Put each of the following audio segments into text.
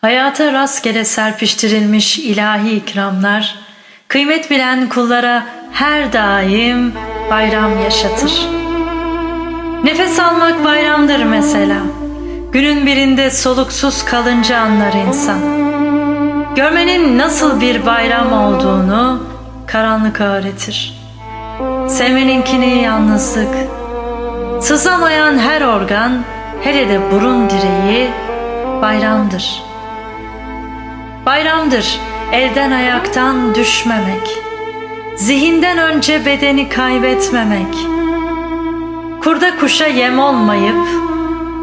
Hayata rastgele serpiştirilmiş ilahi ikramlar, kıymet bilen kullara her daim bayram yaşatır. Nefes almak bayramdır mesela. Günün birinde soluksuz kalınca anlar insan. Görmenin nasıl bir bayram olduğunu karanlık öğretir. Sevmeninkini yalnızlık. Sızamayan her organ, hele de burun direği bayramdır. Bayramdır elden ayaktan düşmemek. Zihinden önce bedeni kaybetmemek. Kurda kuşa yem olmayıp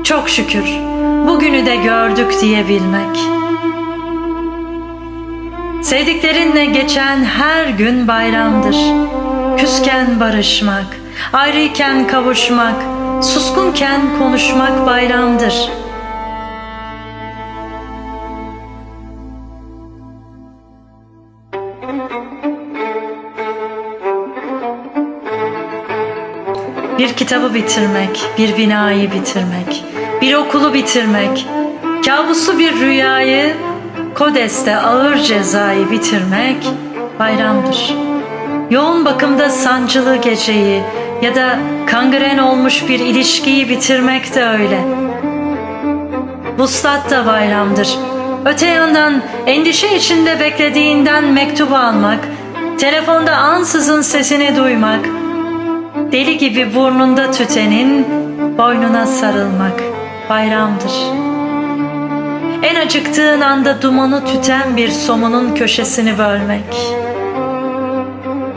çok şükür bugünü de gördük diyebilmek. Sevdiklerinle geçen her gün bayramdır. Küsken barışmak, ayrıyken kavuşmak, suskunken konuşmak bayramdır. Bir kitabı bitirmek, bir binayı bitirmek, bir okulu bitirmek, kabuslu bir rüyayı, kodeste ağır cezayı bitirmek bayramdır. Yoğun bakımda sancılı geceyi ya da kangren olmuş bir ilişkiyi bitirmek de öyle. Vuslat da bayramdır. Öte yandan endişe içinde beklediğinden mektubu almak, telefonda ansızın sesini duymak, Deli gibi burnunda tütenin boynuna sarılmak bayramdır. En acıktığın anda dumanı tüten bir somunun köşesini bölmek.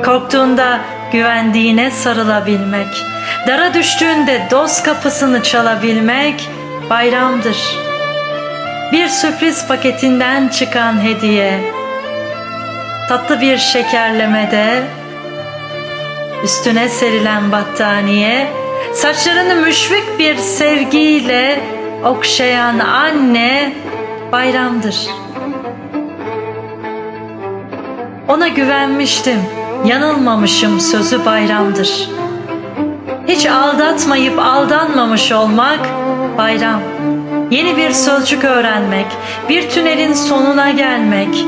Korktuğunda güvendiğine sarılabilmek. Dara düştüğünde dost kapısını çalabilmek bayramdır. Bir sürpriz paketinden çıkan hediye. Tatlı bir şekerlemede Üstüne serilen battaniye, saçlarını müşfik bir sevgiyle okşayan anne bayramdır. Ona güvenmiştim, yanılmamışım sözü bayramdır. Hiç aldatmayıp aldanmamış olmak bayram. Yeni bir sözcük öğrenmek, bir tünelin sonuna gelmek,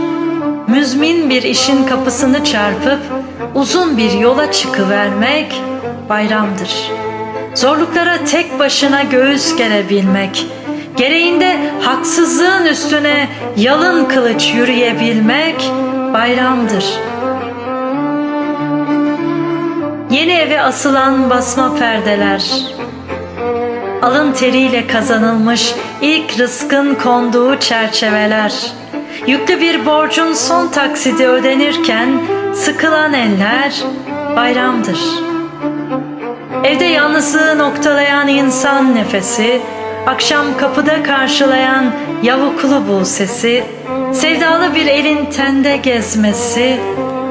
müzmin bir işin kapısını çarpıp uzun bir yola çıkıvermek bayramdır. Zorluklara tek başına göğüs gerebilmek, gereğinde haksızlığın üstüne yalın kılıç yürüyebilmek bayramdır. Yeni eve asılan basma perdeler, alın teriyle kazanılmış ilk rızkın konduğu çerçeveler, yüklü bir borcun son taksidi ödenirken sıkılan eller bayramdır. Evde yalnızlığı noktalayan insan nefesi, akşam kapıda karşılayan yavuklu bu sesi, sevdalı bir elin tende gezmesi,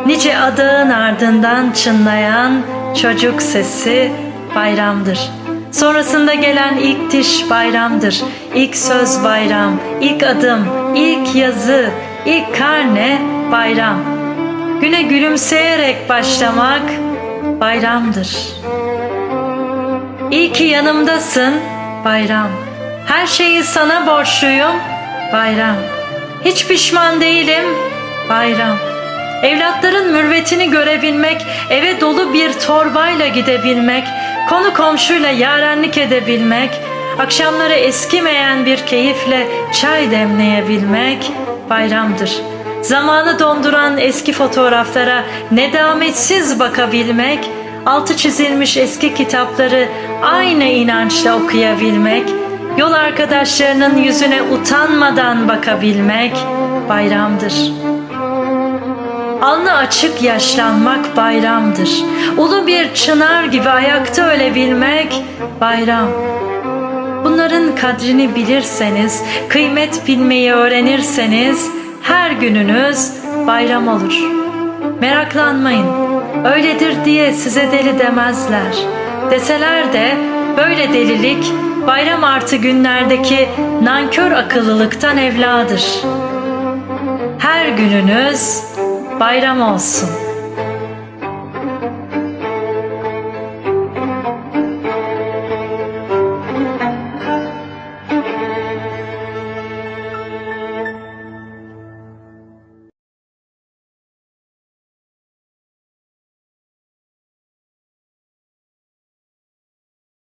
nice adağın ardından çınlayan çocuk sesi bayramdır. Sonrasında gelen ilk diş bayramdır, ilk söz bayram, ilk adım, ilk yazı, ilk karne bayram. Güne gülümseyerek başlamak bayramdır. İyi ki yanımdasın bayram. Her şeyi sana borçluyum bayram. Hiç pişman değilim bayram. Evlatların mürvetini görebilmek, eve dolu bir torbayla gidebilmek, konu komşuyla yarenlik edebilmek, akşamları eskimeyen bir keyifle çay demleyebilmek bayramdır. Zamanı donduran eski fotoğraflara nedametsiz bakabilmek, altı çizilmiş eski kitapları aynı inançla okuyabilmek, yol arkadaşlarının yüzüne utanmadan bakabilmek bayramdır. Alnı açık yaşlanmak bayramdır. Ulu bir çınar gibi ayakta ölebilmek bayram. Bunların kadrini bilirseniz, kıymet bilmeyi öğrenirseniz her gününüz bayram olur. Meraklanmayın. Öyledir diye size deli demezler. Deseler de böyle delilik bayram artı günlerdeki nankör akıllılıktan evladır. Her gününüz bayram olsun.